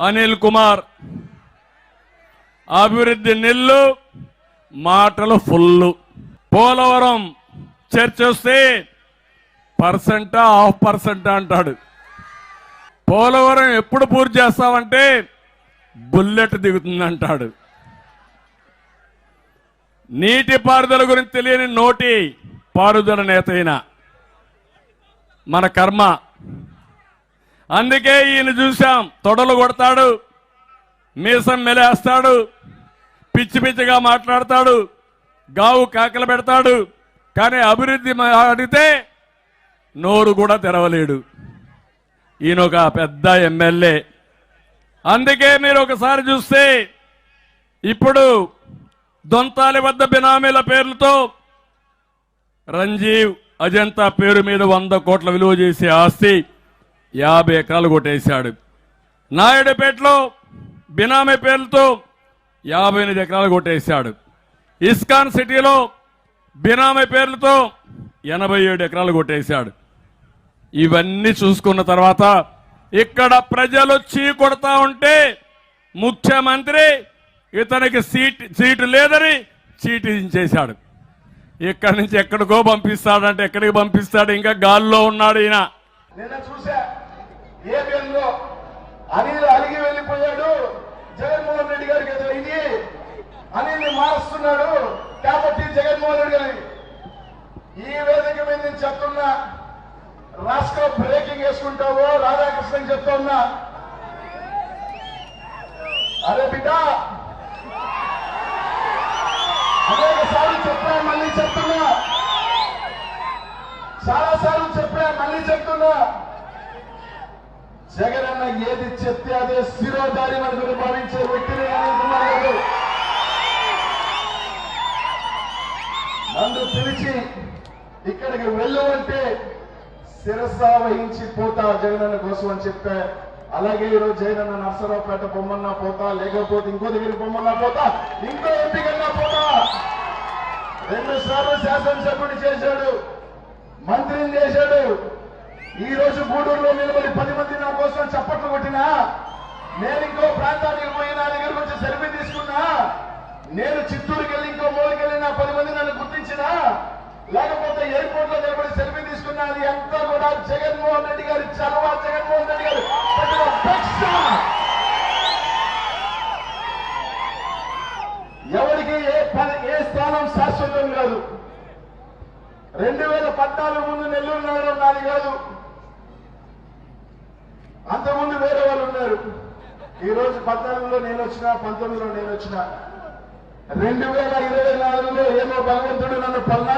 అనిల్ కుమార్. అభివృద్ధి నిల్లు మాటలు ఫుల్లు. పోలవరం చర్చ వస్తే పర్సెంటా హాఫ్ పర్సెంటా అంటాడు. పోలవరం ఎప్పుడు పూర్తి చేస్తామంటే బుల్లెట్ దిగుతుంది అంటాడు నీటి పారుదల గురించి తెలియని నోటి పారుదల నేత మన కర్మ అందుకే ఈయన చూశాం. తొడలు కొడతాడు మీసం మెలేస్తాడు పిచ్చి పిచ్చిగా మాట్లాడతాడు గావు కాకలు పెడతాడు. కానీ అభివృద్ధి అడిగితే నోరు కూడా తెరవలేడు. ఈయన ఒక పెద్ద ఎమ్మెల్యే. అందుకే మీరు ఒకసారి చూస్తే ఇప్పుడు దొంతాలి వద్ద బినామీల పేర్లతో రంజీవ్ అజంతా పేరు మీద వంద కోట్ల విలువ చేసే ఆస్తి యాభై ఎకరాలు కొట్టేశాడు. నాయుడుపేటలో బినామీ పేర్లతో యాభై ఎనిమిది ఎకరాలు కొట్టేశాడు. ఇస్కాన్ సిటీలో బినామీ పేర్లతో ఎనభై ఏడు ఎకరాలు కొట్టేశాడు. ఇవన్నీ చూసుకున్న తర్వాత ఇక్కడ ప్రజలు చీ కొడతా ఉంటే ముఖ్యమంత్రి ఇతనికి సీట్ సీటు లేదని చీటించేశాడు ఇచ్చేశాడు ఇక్కడి నుంచి ఎక్కడికో పంపిస్తాడంటే ఎక్కడికి పంపిస్తాడు? ఇంకా గాల్లో ఉన్నాడు ఈయన. చూసా ఏబిఎన్ అనిల్ అలిగి వెళ్ళిపోయాడు. జగన్మోహన్ రెడ్డి గారికి ఏదో ఇది అనిల్ని మారుస్తున్నాడు. కాబట్టి జగన్మోహన్ రెడ్డి గారి ఈ వేదిక మీద నేను చెప్తున్నా. రాష్ట్ర బ్రేకింగ్ వేసుకుంటావో రాధాకృష్ణకి చెప్తా ఉన్నా. అరే బిడ్డ. అనేక సార్లు చెప్పా మళ్ళీ చెప్తున్నా. చాలా సార్లు చెప్పా మళ్ళీ చెప్తున్నా. జగన్ అన్న ఏది చెప్తే అదే శిరోధారి మనకు భావించే వ్యక్తిని అనిల్ నన్ను పిలిచి ఇక్కడికి వెళ్ళమంటే శిరస వహించి పోతా జగనన్న కోసం అని చెప్పా. అలాగే ఈరోజు జగనన్న నర్సరావుపేట బొమ్మన్నా పోతా లేకపోతే ఇంకో దగ్గర బొమ్మన్నా పోతా ఇంకో ఎంపికన్నా పోతా. రెండు సార్లు శాసనసభ్యుడు చేశాడు మంత్రిని చేశాడు. ఈ రోజు గూడూరులో నిలబడి పది మంది నా కోసం చప్పట్లు కొట్టినా నేను ఇంకో ప్రాంతానికి పోయి నా దగ్గర కొంచెం సెల్ఫీ తీసుకున్నా నేను చిత్తూరుకి వెళ్ళి ఇంకో మూలకి వెళ్ళి నా పది మంది నన్ను గుర్తించినా లేకపోతే ఎయిర్పోర్ట్లో నిలబడి సెల్ఫీ తీసుకున్నా అది అంతా కూడా జగన్మోహన్ రెడ్డి గారి చలవా జగన్మోహన్ రెడ్డి గారు ఎవరికి ఏ పని ఏ స్థానం శాశ్వతం కాదు. రెండు వేల పద్నాలుగు ముందు నెల్లూరు నగరం నాది కాదు. ఈ రోజు పద్నాలుగులో నేను వచ్చిన పంతొమ్మిదిలో నేను వచ్చిన. రెండు వేల ఇరవై నాలుగులో ఏమో భగవంతుడు నన్ను పల్నా